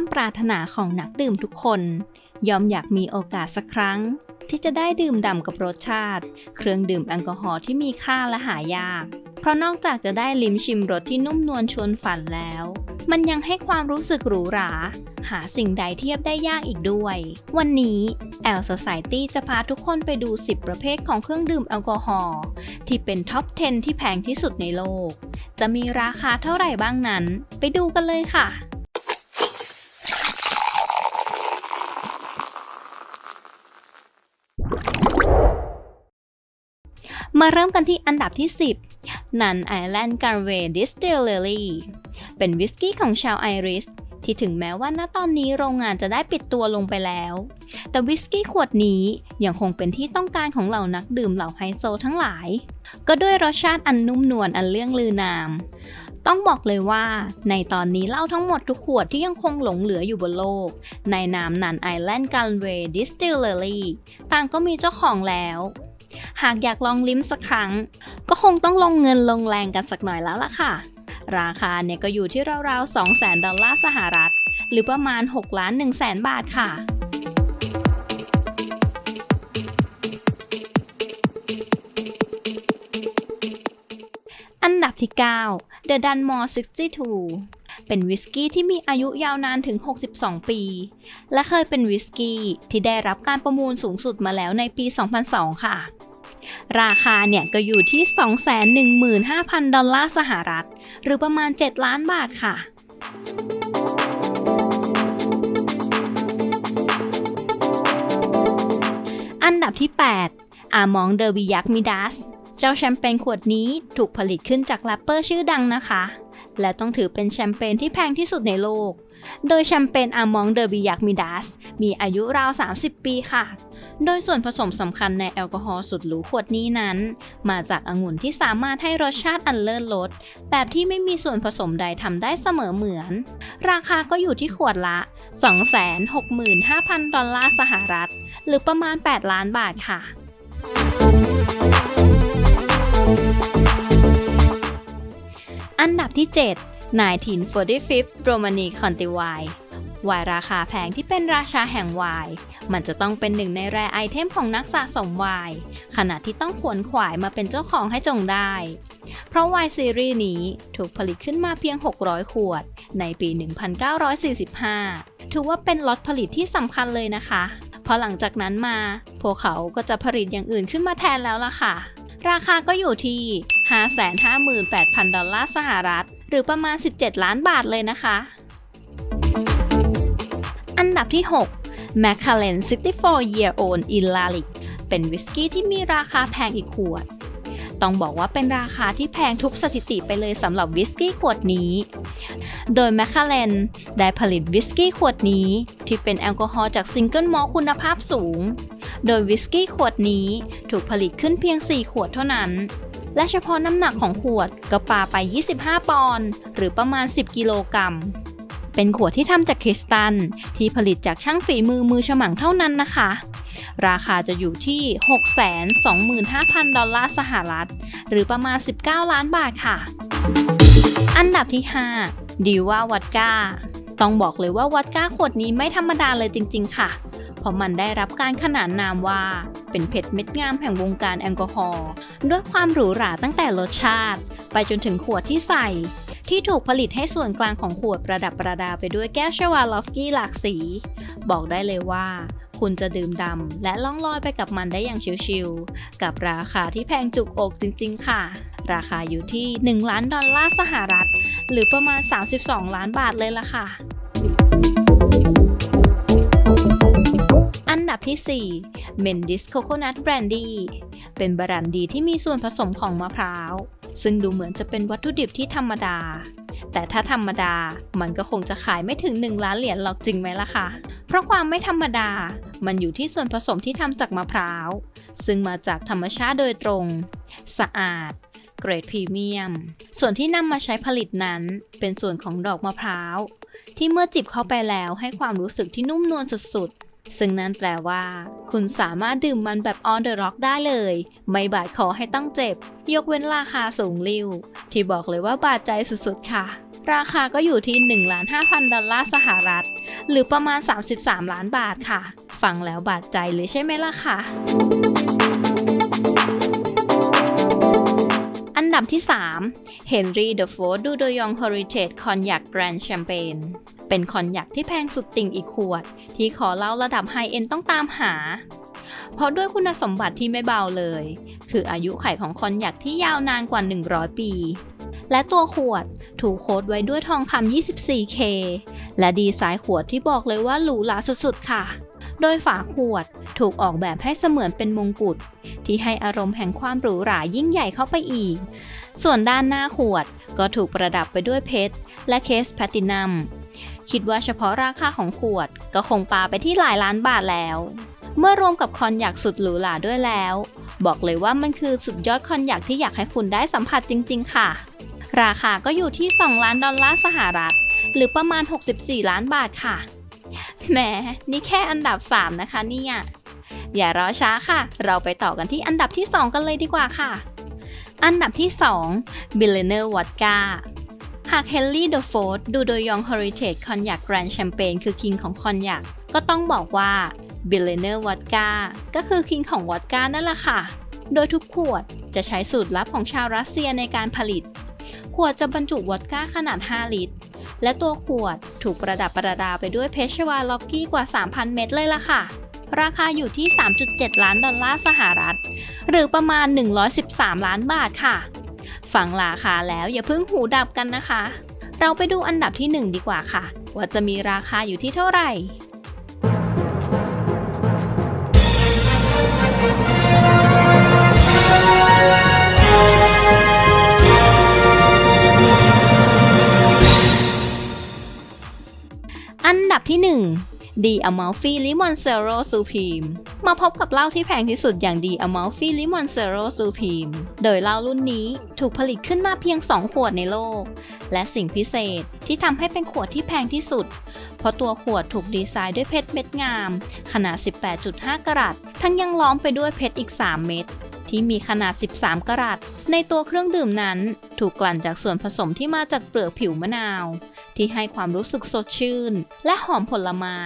ความปรารถนาของนักดื่มทุกคน ยอมอยากมีโอกาสสักครั้ง ที่จะได้ดื่มด่ำกับรสชาติ เครื่องดื่มแอลกอฮอล์ที่มีค่าและหายาก เพราะนอกจากจะได้ลิ้มชิมรสที่นุ่มนวลชวนฝันแล้ว มันยังให้ความรู้สึกหรูหรา หาสิ่งใดเทียบได้ยากอีกด้วย วันนี้ L Society จะพาทุกคนไปดู 10 ประเภทของเครื่องดื่มแอลกอฮอล์ที่เป็นท็อป 10 ที่แพงที่สุดในโลก จะมีราคาเท่าไหร่บ้างนั้น ไปดูกันเลยค่ะ มาเริ่มกันที่อันดับที่ 10 นันไอแลนด์การเวดิส t ิลเลอรี่เป็นวิสกี้ของชาวไอริสที่ถึงแม้ว่าณตอนนี้โรงงานจะได้ปิดตัวลงไปแล้ว แต่วิสกี้ขวดนี้ยังคงเป็นที่ต้องการของเหล่านักดื่มเหล่าไฮโซทั้งหลาย ก็ด้วยรสชาติอันนุ่มนวลอันเลื่องลือนาม ต้องบอกเลยว่า ในตอนนี้เหล้าทั้งหมดทุกขวดที่ยังคงหลงเหลืออยู่บนโลก ในนามนันไอแลนด์การเวดิส t ิลเลอรี่ต่างก็มีเจ้าของแล้ว หากอยากลองลิ้มสักครั้ง ก็คงต้องลงเงินลงแรงกันสักหน่อยแล้วล่ะค่ะ ราคาเนี่ยก็อยู่ที่ราวๆ 2 0 0แสนดอลลาร์สหรัฐ หรือประมาณ6ล้าน1แสนบาทค่ะอันดับที่ 9 The Dunmore 62 เป็นวิสกี้ที่มีอายุยาวนานถึง 62 ปี และเคยเป็นวิสกี้ที่ได้รับการประมูลสูงสุดมาแล้วในปี 2002 ค่ะ ราคาเนี่ยก็อยู่ที่ 215,000 ดอลลาร์สหรัฐ หรือประมาณ 7 ล้านบาทค่ะอันดับที่ 8 อามองเดอร์บิยักมิดัส เจ้าแชมเปญขวดนี้ถูกผลิตขึ้นจากแรปเปอร์ชื่อดังนะคะ และต้องถือเป็นแชมเปญที่แพงที่สุดในโลก โดยแชมเปญอามองเดอร์บิยักมิดัสมีอายุราว 30 ปีค่ะ โดยส่วนผสมสำคัญในแอลกอฮอล์สุดหรูขวดนี้นั้น มาจากองุ่นที่สามารถให้รสชาติอันเลิศรสแบบที่ไม่มีส่วนผสมใดทำได้เสมอเหมือน ราคาก็อยู่ที่ขวดละ 265,000 ดอลลาร์สหรัฐ หรือประมาณ 8 ล้านบาทค่ะ อันดับที่ 7 1945 Romani Conti Wine วายราคาแพงที่เป็นราชาแห่งวาย มันจะต้องเป็นหนึ่งในแรไอเทมของนักสะสมวาย ขณะที่ต้องขวนขวายมาเป็นเจ้าของให้จงได้ เพราะวายซีรีส์นี้ถูกผลิตขึ้นมาเพียง 600 ขวด ในปี 1945 ถือว่าเป็นล็อตผลิตที่สำคัญเลยนะคะ เพราะหลังจากนั้นมา พวกเขาก็จะผลิตอย่างอื่นขึ้นมาแทนแล้วล่ะค่ะ ราคาก็อยู่ที่ 558,000 ดอลลาร์สหรัฐ หรือประมาณ 17 ล้านบาทเลยนะคะ อันดับที่ 6 m a c a l e n 64 Year Old In l a l i c เป็นวิสกี้ที่มีราคาแพงอีกขวด ต้องบอกว่าเป็นราคาที่แพงทุกสถิติไปเลยสำหรับวิสกี้ขวดนี้ โดย m a c a l e n ได้ผลิตวิสกี้ขวดนี้ ที่เป็นแอลกอฮอล์จากซิงเกิลมอลคุณภาพสูง โดยวิสกี้ขวดนี้ถูกผลิตขึ้นเพียง 4 ขวดเท่านั้น และเฉพาะน้ำหนักของขวดก็ปาไป 25 ปอนด์หรือประมาณ 10 กิโลกรัม เป็นขวดที่ทำจากคริสตัล ที่ผลิตจากช่างฝีมือมือฉมังเท่านั้นนะคะ ราคาจะอยู่ที่ 625,000 ดอลลาร์สหรัฐ หรือประมาณ 19 ล้านบาทค่ะ อันดับที่ 5 ดีว่าวัดก้า ต้องบอกเลยว่าวัดก้าขวดนี้ไม่ธรรมดาเลยจริง ๆ ค่ะ เพราะมันได้รับการขนานนามว่าเป็นเพชรเม็ดงามแห่งวงการแอลกอฮอล์ด้วยความหรูหราตั้งแต่รสชาติ ไปจนถึงขวดที่ใส่ ที่ถูกผลิตให้ส่วนกลางของขวดประดับประดาไปด้วยแก้วชวาลอฟกี้หลากสี บอกได้เลยว่า คุณจะดื่มดำและล่องลอยไปกับมันได้อย่างชิวๆกับราคาที่แพงจุกอกจริง ๆ ค่ะราคาอยู่ที่ 1 ล้านดอลลาร์สหรัฐ หรือประมาณ 32 ล้านบาทเลยล่ะค่ะ ที่ 4 Mendis Coconut Brandy เป็นบรันดีที่มีส่วนผสมของมะพร้าว ซึ่งดูเหมือนจะเป็นวัตถุดิบที่ธรรมดา แต่ถ้าธรรมดามันก็คงจะขายไม่ถึง 1 ล้านเหรียญหรอกจริงไหมล่ะคะ เพราะความไม่ธรรมดา มันอยู่ที่ส่วนผสมที่ทำจากมะพร้าว ซึ่งมาจากธรรมชาติโดยตรง สะอาดเกรดพรีเมียม ส่วนที่นำมาใช้ผลิตนั้นเป็นส่วนของดอกมะพร้าว ที่เมื่อจิบเข้าไปแล้วให้ความรู้สึกที่นุ่มนวลสุดๆ ซึ่งนั่นแปลว่า คุณสามารถดื่มมันแบบ on the rock ได้เลย ไม่บาดคอให้ต้องเจ็บ ยกเว้นราคาสูงลิ่ว ที่บอกเลยว่าบาดใจสุดๆ ค่ะ ราคาก็อยู่ที่ 1 5,000 ดอลลาร์สหรัฐ หรือประมาณ 33 ล้านบาทค่ะ ฟังแล้วบาดใจเลยใช่ไหมล่ะคะอันดับที่3 Henry the Fourth Du Doyong Heritage Cognac Grand Champagne เป็นคอนยักที่แพงสุดติ่งอีกขวด ที่ขอเล่าระดับไฮเอ็นต้องตามหา เพราะด้วยคุณสมบัติที่ไม่เบาเลย คืออายุไขของคอนยักที่ยาวนานกว่า 100 ปี และตัวขวดถูกโค้ดไว้ด้วยทองคำ 24K และดีไซน์ขวดที่บอกเลยว่าหรูหราสุดๆ ค่ะ โดยฝาขวดถูกออกแบบให้เสมือนเป็นมงกุฎที่ให้อารมณ์แห่งความหรูหรายิ่งใหญ่เข้าไปอีก ส่วนด้านหน้าขวดก็ถูกประดับไปด้วยเพชร และเคสแพลตินัม คิดว่าเฉพาะราคาของขวด ก็คงปาไปที่หลายล้านบาทแล้ว เมื่อรวมกับคอนยักสุดหรูหราด้วยแล้ว บอกเลยว่ามันคือสุดยอดคอนยักที่อยากให้คุณได้สัมผัสจริง ๆ ค่ะ ราคาก็อยู่ที่ 2 ล้านดอลลาร์สหรัฐ หรือประมาณ 64 ล้านบาทค่ะแหมนี่แค่อันดับ 3 นะคะเนี่ยอย่ารอช้าค่ะ เราไปต่อกันที่อันดับที่ 2 กันเลยดีกว่าค่ะ อันดับที่ 2 b i l l i o n a i r e Vodka หากเฮนรี่เดอะโฟร์ดูโดยยองเฮอริเทจคอนยักแกรนด์แชมเปญคือคิงของคอนยักก็ต้องบอกว่าบิลเลเนอร์วอดก้าก็คือคิงของวอดก้านั่นแหละค่ะ โดยทุกขวดจะใช้สูตรลับของชาวรัสเซียในการผลิต ขวดจะบรรจุวอดก้าขนาด 5 ลิตร และตัวขวดถูกประดับประดาไปด้วยเพชรวาล็อกกี้กว่า 3,000 เม็ดเลยล่ะค่ะราคาอยู่ที่ 3.7 ล้านดอลลาร์สหรัฐ หรือประมาณ 113 ล้านบาทค่ะ ฟังราคาแล้วอย่าเพิ่งหูดับกันนะคะ เราไปดูอันดับที่ 1 ดีกว่าค่ะ ว่าจะมีราคาอยู่ที่เท่าไหร่อันดับที่ 1 ดีอ m ม l ฟี่ลิมอนเซโรซูพีมมาพบกับเหล้าที่แพงที่สุดอย่างดีอ m ม l ฟี่ลิมอนเซโรซูพีมโดยเหล้ารุ่นนี้ถูกผลิตขึ้นมาเพียง 2 ขวดในโลก และสิ่งพิเศษที่ทำให้เป็นขวดที่แพงที่สุด เพราะตัวขวดถูกดีไซน์ด้วยเพชรเม็ดงาม ขนาด 18.5 กรัต ทั้งยังล้อมไปด้วยเพชรอีก 3 เม็ดที่มีขนาด 13 กรัต ในตัวเครื่องดื่มนั้น ถูกกลั่นจากส่วนผสมที่มาจากเปลือกผิวมะนาว ที่ให้ความรู้สึกสดชื่น และหอมผลไม้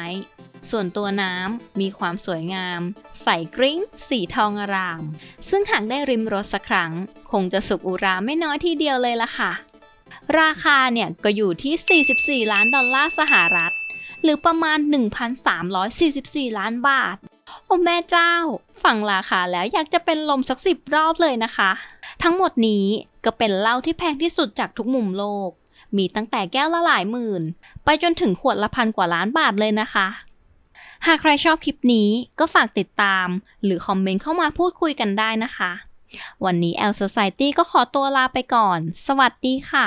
ส่วนตัวน้ำมีความสวยงาม ใสกริ้ง สีทองอาราม ซึ่งหากได้ริมรสสักครั้ง คงจะสุกอุราไม่น้อยทีเดียวเลยล่ะค่ะ ราคาเนี่ยก็อยู่ที่ 44 ล้านดอลลาร์สหรัฐ หรือประมาณ 1,344 ล้านบาทโอ้แม่เจ้า ฟังราคาแล้วอยากจะเป็นลมสักสิบรอบเลยนะคะ ทั้งหมดนี้ก็เป็นเหล้าที่แพงที่สุดจากทุกมุมโลก มีตั้งแต่แก้วละหลายหมื่น ไปจนถึงขวดละพันกว่าล้านบาทเลยนะคะ หากใครชอบคลิปนี้ก็ฝากติดตาม หรือคอมเมนต์เข้ามาพูดคุยกันได้นะคะ วันนี้ L Society ก็ขอตัวลาไปก่อน สวัสดีค่ะ